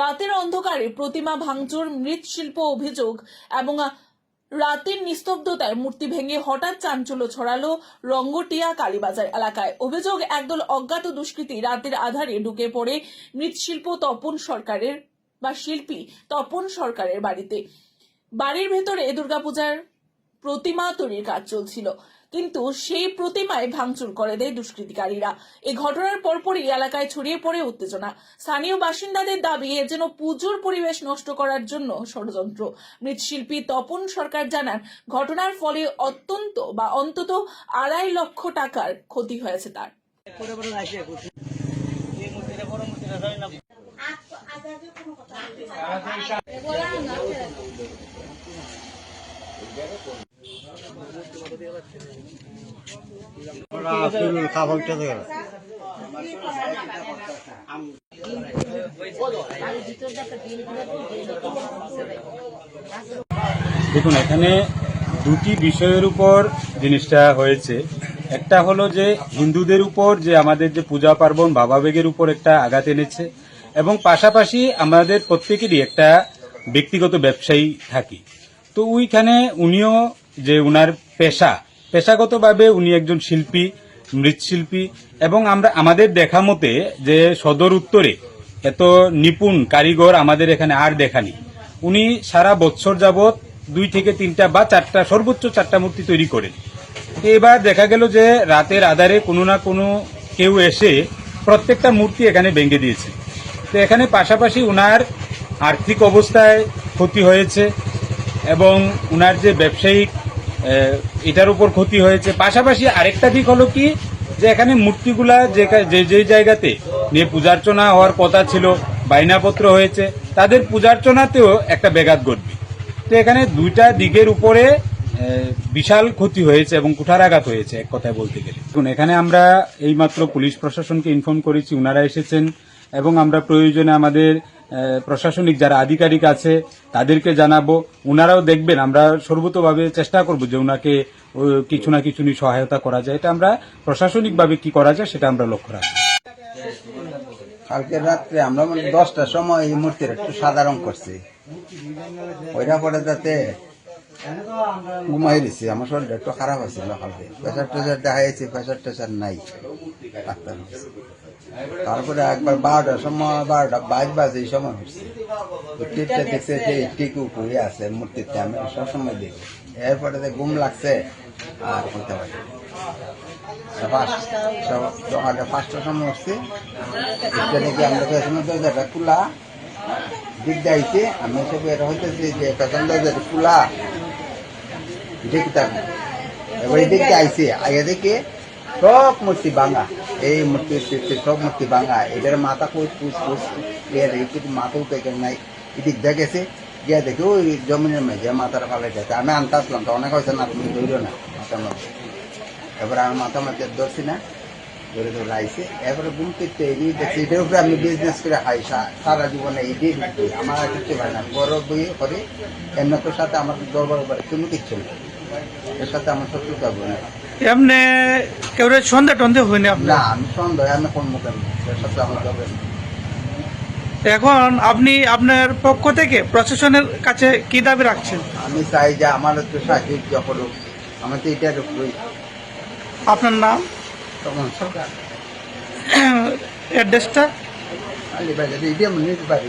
রাতের অন্ধকারে প্রতিমা ভাঙচুর, মৃৎশিল্প অভিযোগ এবং রাতের নিস্তব্ধতায় মূর্তি ভেঙে হঠাৎ চাঞ্চল্য ছড়ালো রঙ্গটিয়া কালীবাজার এলাকায়। অভিযোগ, একদল অজ্ঞাত দুষ্কৃতী রাতের আধারে ঢুকে পড়ে মৃৎশিল্প তপন সরকারের বা শিল্পী তপন সরকারের বাড়িতে। বাড়ির ভেতরে দুর্গাপূজার প্রতিমা তৈরির কাজ চলছিল। কিন্তু সেই প্রতিমায় ভাঙচুর করে দেয় দুষ্কৃতিকারীরা। এই ঘটনার পরপরই এলাকায় ছড়িয়ে পড়ে উত্তেজনা। স্থানীয় বাসিন্দাদের দাবি, এ যেন পুজোর পরিবেশ নষ্ট করার জন্য ষড়যন্ত্র। মৃৎশিল্পী তপন সরকার জানান, ঘটনার ফলে অত্যন্ত বা অন্তত আড়াই লক্ষ টাকার ক্ষতি হয়েছে তার। দেখুন, এখানে দুটি বিষয়ের উপর জিনিসটা হয়েছে। একটা হলো যে হিন্দুদের উপর যে আমাদের যে পূজা পার্বণ ভাবাবেগের উপর একটা আঘাত এনেছে, এবং পাশাপাশি আমাদের প্রত্যেকেরই একটা ব্যক্তিগত ব্যবসায়ী থাকি। তো ওইখানে উনিও যে উনার পেশা। পেশাগতভাবে উনি একজন শিল্পী, মৃৎশিল্পী এবং আমরা, আমাদের দেখা মতে যে সদর উত্তরে এত নিপুণ কারিগর আমাদের এখানে আর দেখানি উনি সারা বছর যাবৎ দুই থেকে তিনটা বা চারটা, সর্বোচ্চ চারটা মূর্তি তৈরি করেন। এবার দেখা গেল যে রাতের আধারে কোনো না কোনো কেউ এসে প্রত্যেকটা মূর্তি এখানে ভেঙে দিয়েছে। তো এখানে পাশাপাশি উনার আর্থিক অবস্থায় ক্ষতি হয়েছে এবং উনার যে ব্যবসায়িক এটার উপর ক্ষতি হয়েছে। পাশাপাশি আরেকটা দিক হলো কি, যে এখানে মূর্তিগুলা যে যে জায়গাতে নিয়ে পূজার্চনা হওয়ার কথা ছিল বাইনাপত্র হয়েছে, তাদের পূজার্চনাতেও একটা ব্যাঘাত ঘটবে। তো এখানে দুইটা দিকের উপরে বিশাল ক্ষতি হয়েছে এবং কুঠারাঘাত হয়েছে, এক কথায় বলতে গেলে। দেখুন, এখানে আমরা এইমাত্র পুলিশ প্রশাসনকে ইনফর্ম করেছি ওনারা এসেছেন এবং আমরা প্রয়োজনে আমাদের প্রশাসনিক যারা আধিকারিক আছে, তাদেরকে জানাব। ওনারাও দেখবেন, আমরা সর্বতভাবে চেষ্টা করব যে ওনাকে কিছু না কিছু নিয়ে সহায়তা করা যায়। এটা আমরা প্রশাসনিকভাবে কি করা যায়, সেটা আমরা লক্ষ্য রাখব। কালকে রাত্রে আমরা মানে দশটার সময় এই মূর্তির একটু সাদা রং করছি। ওইটা পরে যাতে ঘুমাই দিছি, আমার শরীরটা একটু খারাপ হয়েছিল কালকে। প্রেশার টেশার দেখা যাচ্ছে প্রেশার টেশার নাই। তারপরে একবার বারোটার সময় বারোটা বাজ বাজে এই সময় হচ্ছে টিপটা দেখছে যে টিকু কুড়ি আছে মূর্তিতে আমি সবসময় দেখি এরপরে যে ঘুম লাগছে আর বলতে পারি পাঁচটার সময় এটা দেখি আমরা পেছনের দরজাটা খোলা। দিক যাইছে আমি এসে বের হইতেছি যে দরজাটা খোলা। দেখতাম এবার এদিকে আইছে আগে দেখে সব মূর্তি ভাঙা। এই মূর্তি সব মূর্তি ভাঙা। এটার মাথা কুচ গিয়ে দেখি কিন্তু মাথা উঠে নাই। এদিক দেখেছে গিয়ে দেখি ওই জমিনের মেঝে মাথার ফালে গেছে আমি আনতে আসলাম তো, অনেক হয়েছে না, তুমি ধরো না মাথার মধ্যে। এবার আমার মাথা মাথা ধরছি না, ধরে ধরে আইসে এবারে ঘুম করতে এই দেখছি এটার উপরে আমি বিজনেস করে খাই। সারা জীবনে এই দিয়ে। আমার আর হয় না বড় বই করে এমনটোর সাথে আমার দরবার করে কোনো কিচ্ছু নেই। এর সাথে আমার শত্রুতা না। এমনি কেউ সন্ধ্যা টন্ধে হয়নি আপনার? না আমি সন্দেহ আমি কোন মুখে এখন আপনি আপনার পক্ষ থেকে প্রশাসনের কাছে কি দাবি রাখছেন? আমি চাই যে আমার একটু সাহায্য করুক আমার তো উপরেই আপনার নাম? তখন সরকার। অ্যাড্রেসটা? আলিবাজার এটা নিতে পারি